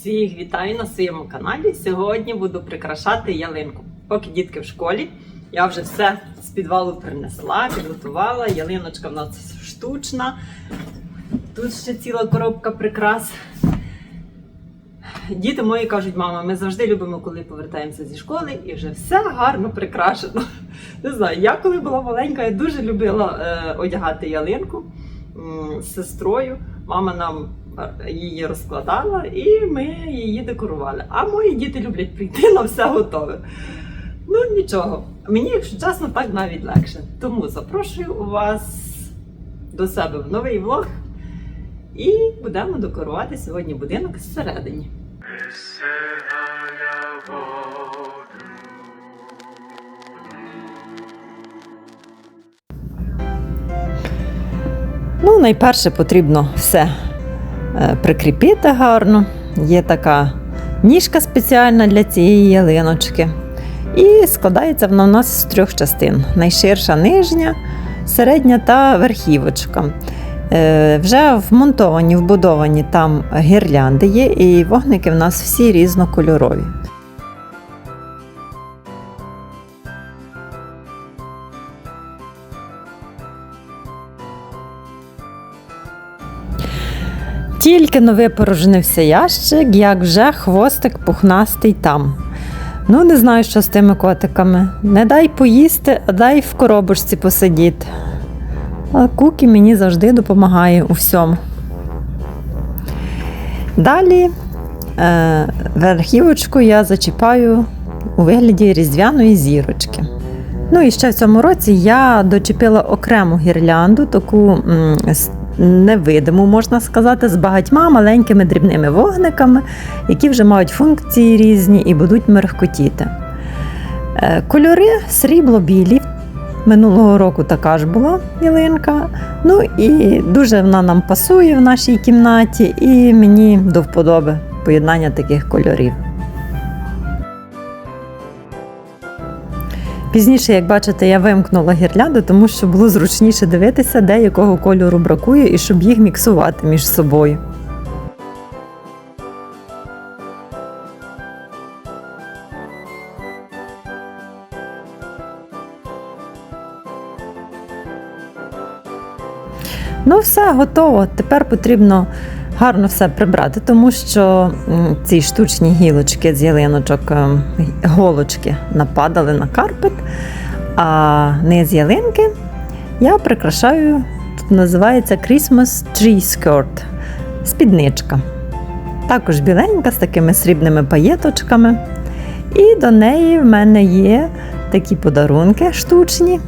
Всіх вітаю на своєму каналі. Сьогодні буду прикрашати ялинку. Поки дітки в школі, я вже все з підвалу принесла, підготувала. Ялиночка в нас штучна. Тут ще ціла коробка прикрас. Діти мої кажуть, мама, ми завжди любимо, коли повертаємося зі школи, і вже все гарно прикрашено. Не знаю, я коли була маленька, я дуже любила е, одягати ялинку з сестрою. Мама нам її розкладала, і ми її декорували. А мої діти люблять прийти на все готове. Ну нічого, мені, якщо чесно, так навіть легше. Тому запрошую вас до себе в новий влог. І будемо декорувати сьогодні будинок зсередині. Ну, найперше потрібно все прикріпити гарно. Є така ніжка спеціальна для цієї ялиночки. І складається вона у нас з трьох частин: найширша нижня, середня та верхівочка. Е, Вже вмонтовані, вбудовані там гірлянди є, і вогники в нас всі різнокольорові. Тільки но випорожнився ящик, як вже хвостик пухнастий там. Ну, не знаю, що з тими котиками. Не дай поїсти, а дай в коробочці посидіти. А Кукі мені завжди допомагає у всьому. Далі е, верхівочку я зачіпаю у вигляді різдвяної зірочки. Ну і ще в цьому році я дочепила окрему гірлянду, таку невидиму, можна сказати, з багатьма маленькими дрібними вогниками, які вже мають функції різні і будуть мерехкотіти. Е, Кольори срібло-білі. Минулого року така ж була ялинка. Ну і дуже вона нам пасує в нашій кімнаті, і мені до вподоби поєднання таких кольорів. Пізніше, як бачите, я вимкнула гірлянду, тому що було зручніше дивитися, де якого кольору бракує, і щоб їх міксувати між собою. Ну, все готово. Тепер потрібно гарно все прибрати, тому що ці штучні гілочки з ялиночок, ем, голочки нападали на карпет, а низ ялинки я прикрашаю, тут називається Christmas Tree Skirt, спідничка. Також біленька з такими срібними паєточками. І до неї в мене є такі подарунки штучні.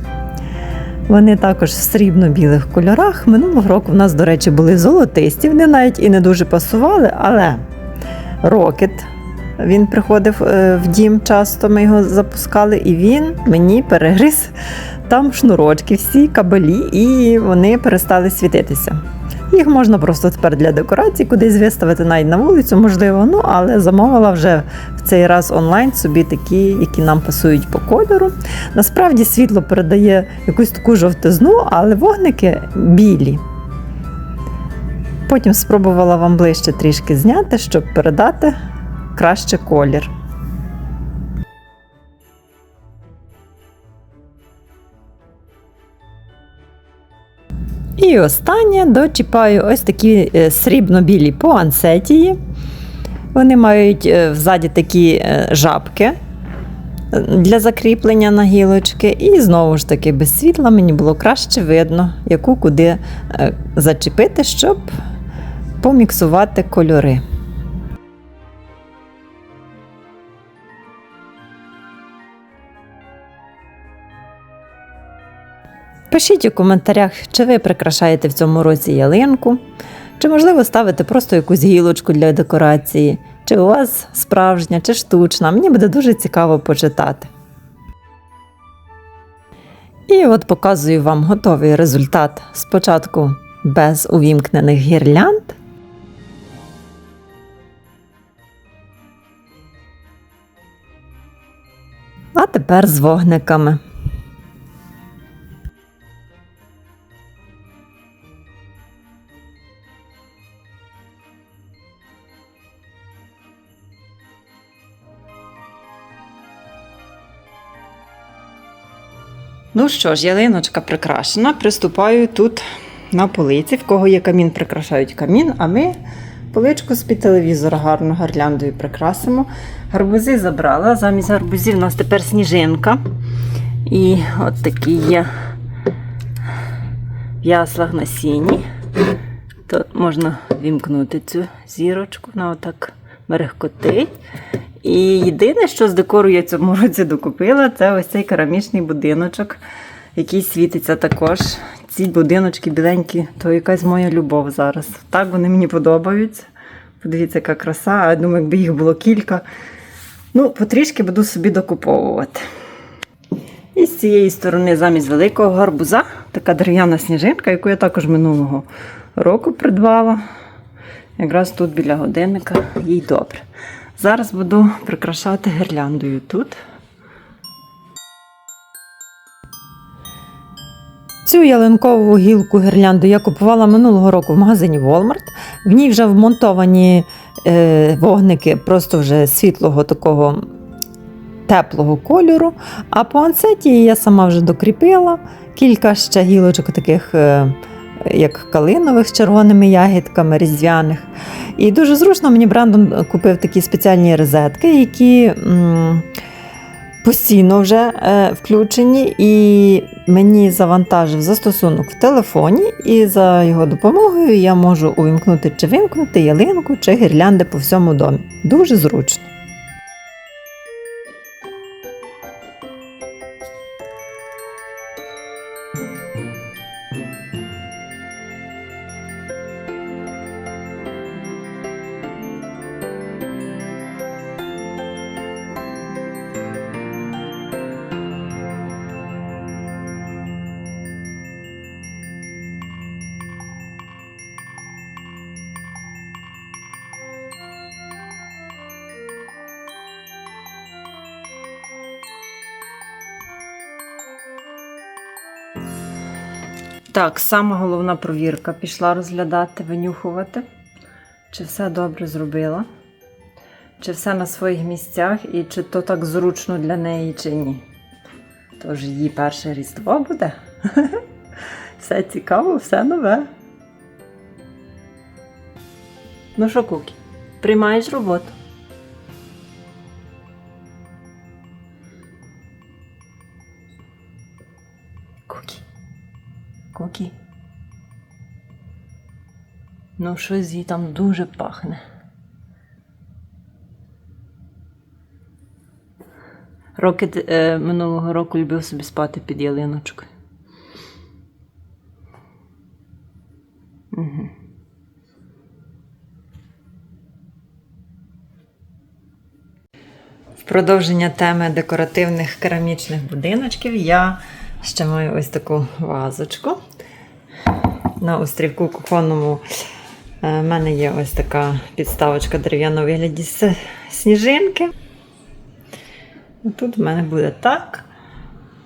Вони також в срібно-білих кольорах. Минулого року в нас, до речі, були золотисті. Вони навіть і не дуже пасували, але рокет. Він приходив е, в дім часто, ми його запускали, і він мені перегриз там шнурочки, всі кабелі, і вони перестали світитися. Їх можна просто тепер для декорації кудись виставити навіть на вулицю, можливо, ну але замовила вже в цей раз онлайн собі такі, які нам пасують по кольору. Насправді світло передає якусь таку жовтизну, але вогники білі. Потім спробувала вам ближче трішки зняти, щоб передати краще колір. І останнє дочіпаю ось такі е, срібно-білі поансетії. Вони мають е, взаді такі е, жабки для закріплення на гілочки. І знову ж таки, без світла мені було краще видно, яку куди зачепити, щоб поміксувати кольори. Пишіть у коментарях, чи ви прикрашаєте в цьому році ялинку, чи, можливо, ставите просто якусь гілочку для декорації, чи у вас справжня, чи штучна. Мені буде дуже цікаво почитати. І от показую вам готовий результат. Спочатку без увімкнених гірлянд. А тепер з вогниками. Ну що ж, ялиночка прикрашена. Приступаю тут на полиці. В кого є камін, прикрашають камін, а ми поличку з-під телевізора гарно гарляндою прикрасимо. Гарбузи забрала. Замість гарбузів у нас тепер сніжинка. І от такі є яслах на сіні. То можна вімкнути цю зірочку, вона отак мерехкотить. І єдине, що з декору я цьому році докупила, це ось цей керамічний будиночок, який світиться також. Ці будиночки біленькі, то якась моя любов зараз. Так вони мені подобаються. Подивіться, яка краса. Я думаю, якби їх було кілька. Ну, потрішки буду собі докуповувати. І з цієї сторони, замість великого гарбуза, така дерев'яна сніжинка, яку я також минулого року придбала. Якраз тут біля годинника їй добре. Зараз буду прикрашати гірляндою тут. Цю ялинкову гілку гірлянду я купувала минулого року в магазині Walmart. В ній вже вмонтовані е, вогники просто вже світлого такого теплого кольору. А по ансеті я сама вже докріпила кілька ще гілочок таких. Е, як калинових з червоними ягідками, різдвяних. І дуже зручно мені брендом купив такі спеціальні розетки, які постійно вже е, включені, і мені завантажив застосунок в телефоні, і за його допомогою я можу увімкнути чи вимкнути ялинку чи гірлянди по всьому домі. Дуже зручно. Так, сама головна провірка пішла розглядати, винюхувати, чи все добре зробила, чи все на своїх місцях і чи то так зручно для неї, чи ні. Тож її перше різдво буде. Все цікаво, все нове. Ну що, Кукі, приймаєш роботу? Кукі. Ну, щось їй там дуже пахне. Рокет е, минулого року любив собі спати під ялиночкою. Угу. В продовження теми декоративних керамічних будиночків я ще маю ось таку вазочку. На острівку кухонному е, в мене є ось така підставочка дерев'яна у вигляді сніжинки. Тут в мене буде так.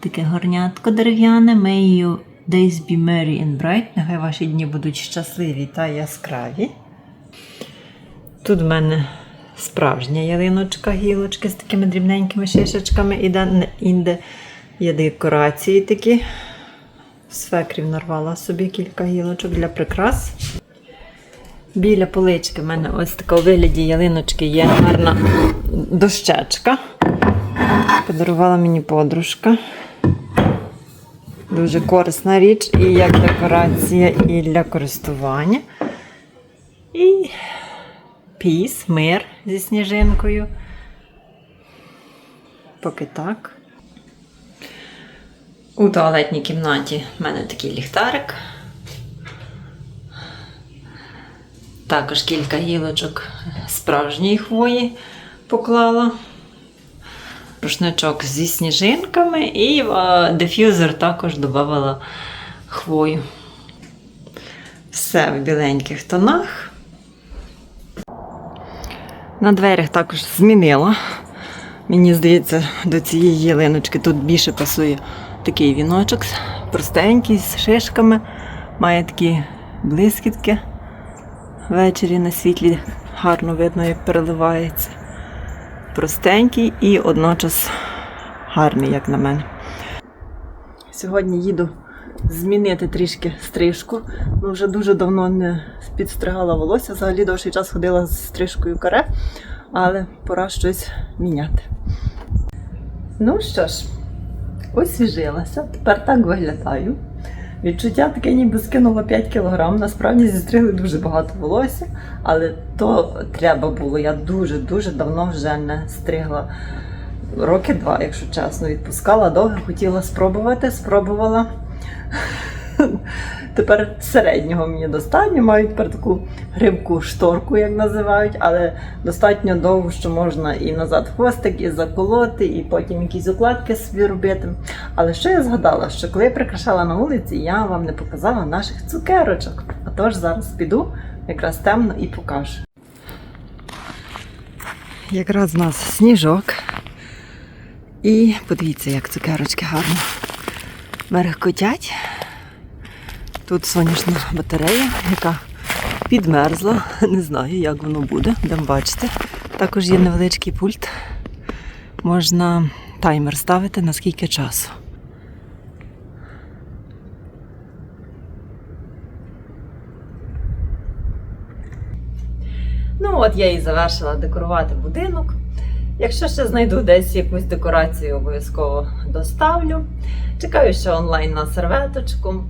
Таке горнятко дерев'яне. May days be merry and bright. Нехай ваші дні будуть щасливі та яскраві. Тут в мене справжня ялиночка, гілочки з такими дрібненькими шишечками. І інде є декорації такі. Свекрів нарвала собі кілька гілочок для прикрас. Біля полички в мене ось така у вигляді ялиночки є гарна дощечка. Подарувала мені подружка. Дуже корисна річ і як декорація, і для користування. І піс, мир зі сніжинкою. Поки так. У туалетній кімнаті в мене такий ліхтарик. Також кілька гілочок справжньої хвої поклала. Рушничок зі сніжинками і в е, диф'юзер також додавала хвою. Все в біленьких тонах. На дверях також змінила. Мені здається, до цієї ялиночки тут більше пасує такий віночок простенький, з шишками. Має такі блискітки. Ввечері на світлі гарно видно, як переливається. Простенький і одночас гарний, як на мене. Сьогодні їду змінити трішки стрижку. Ну, вже дуже давно не підстригала волосся. Взагалі довший час ходила з стрижкою каре, але пора щось міняти. Ну що ж, освіжилася, тепер так виглядаю. Відчуття таке, ніби скинула 5 кілограм. Насправді зістригли дуже багато волосся, але то треба було. Я дуже-дуже давно вже не стригла. Роки два, якщо чесно, відпускала довго, хотіла спробувати, спробувала. Тепер середнього мені достатньо, маю тепер таку грибку шторку, як називають, але достатньо довго, що можна і назад хвостик, і заколоти, і потім якісь укладки собі робити. Але що я згадала, що коли я прикрашала на вулиці, я вам не показала наших цукерочок. Отож зараз піду якраз темно і покажу. Якраз у нас сніжок. І подивіться, як цукерочки гарно мерехкотять. Тут сонячна батарея, яка підмерзла. Не знаю, як воно буде, будемо бачити. Також є невеличкий пульт. Можна таймер ставити на скільки часу. Ну, от я і завершила декорувати будинок. Якщо ще знайду десь якусь декорацію, обов'язково доставлю. Чекаю ще онлайн на серветочку.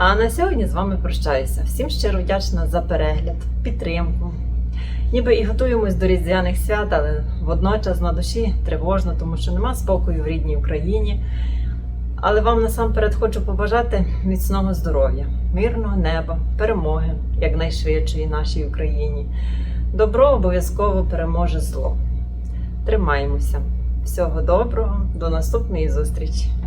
А на сьогодні з вами прощаюся. Всім щиро вдячна за перегляд, підтримку. Ніби і готуємось до різдвяних свят, але водночас на душі тривожно, тому що нема спокою в рідній Україні. Але вам насамперед хочу побажати міцного здоров'я, мирного неба, перемоги якнайшвидшої нашій Україні. Добро обов'язково переможе зло. Тримаємося. Всього доброго, до наступної зустрічі!